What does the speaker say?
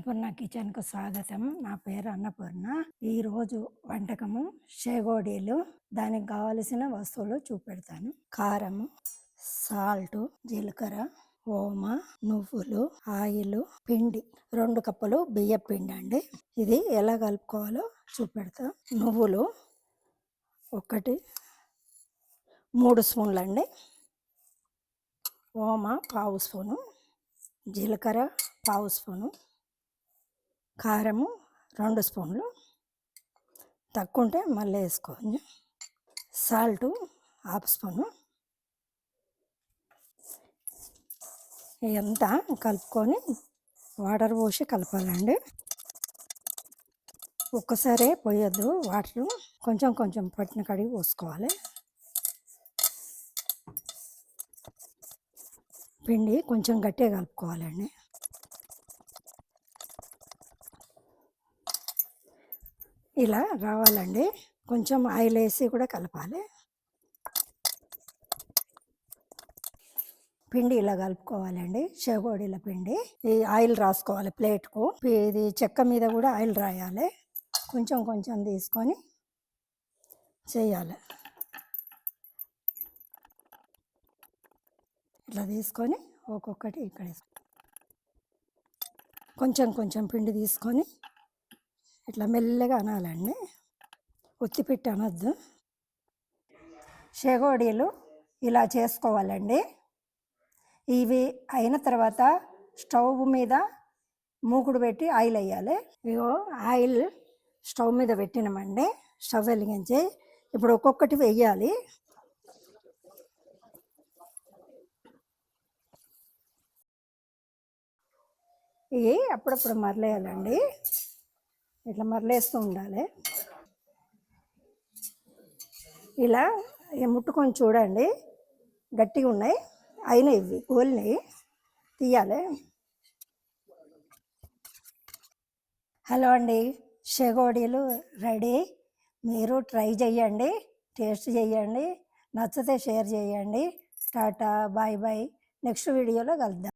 అన్నపూర్ణ కిచెన్కు స్వాగతం. నా పేరు అన్నపూర్ణ. ఈరోజు వంటకము షేగోడీలు. దానికి కావలసిన వస్తువులు చూపెడతాను. కారము సాల్ట్ జీలకర్ర ఓమ నువ్వులు ఆయిల్ పిండి. రెండు కప్పులు బియ్య పిండి అండి. ఇది ఎలా కలుపుకోవాలో చూపెడతా. నువ్వులు ఒకటి మూడు స్పూన్లు అండి. ఓమ పావు స్పూను. జీలకర్ర పావు స్పూను. కారము రెండు స్పూన్లు. తక్కువ ఉంటే మళ్ళీ వేసుకోండి సాల్ట్ హాఫ్ స్పూను. ఇదంతా కలుపుకొని వాటర్ పోసి కలపాలండి. ఒక్కసారే పోయొద్దు వాటర్. కొంచెం కొంచెం పట్టిన కడిగి పోసుకోవాలి. పిండి కొంచెం గట్టిగా కలుపుకోవాలండి. ఇలా రావాలండి. కొంచెం ఆయిల్ వేసి కూడా కలపాలి. పిండి ఇలా కలుపుకోవాలండి. చెగోడీల పిండి. ఈ ఆయిల్ రాసుకోవాలి ప్లేట్కు. ఇది చెక్క మీద కూడా ఆయిల్ రాయాలి. కొంచెం కొంచెం తీసుకొని చేయాలి. ఇట్లా తీసుకొని ఒక్కొక్కటి ఇక్కడ కొంచెం కొంచెం పిండి తీసుకొని ఇట్లా మెల్లగా అనాలండి. ఒత్తిపెట్టి అనొద్దు. షేగోడీలు ఇలా చేసుకోవాలండి. ఇవి అయిన తర్వాత స్టవ్ మీద మూకుడు పెట్టి ఆయిల్ వేయాలి ఇగో ఆయిల్ స్టవ్ మీద పెట్టినామండి. స్టవ్ వెలిగించి ఇప్పుడు ఒక్కొక్కటి వెయ్యాలి. ఇవి అప్పుడప్పుడు మరలేయాలండి. ఇట్లా మరలేస్తూ ఉండాలి. ఇలా ముట్టుకొని చూడండి. గట్టిగా ఉన్నాయి. అయినాయి ఇవి. గోలినవి తీయాలి. హలో అండి. షెగోడీలు రెడీ. మీరు ట్రై చేయండి టేస్ట్ చేయండి నచ్చితే షేర్ చేయండి టాటా. Bye bye. నెక్స్ట్ వీడియోలో కలుద్దాం.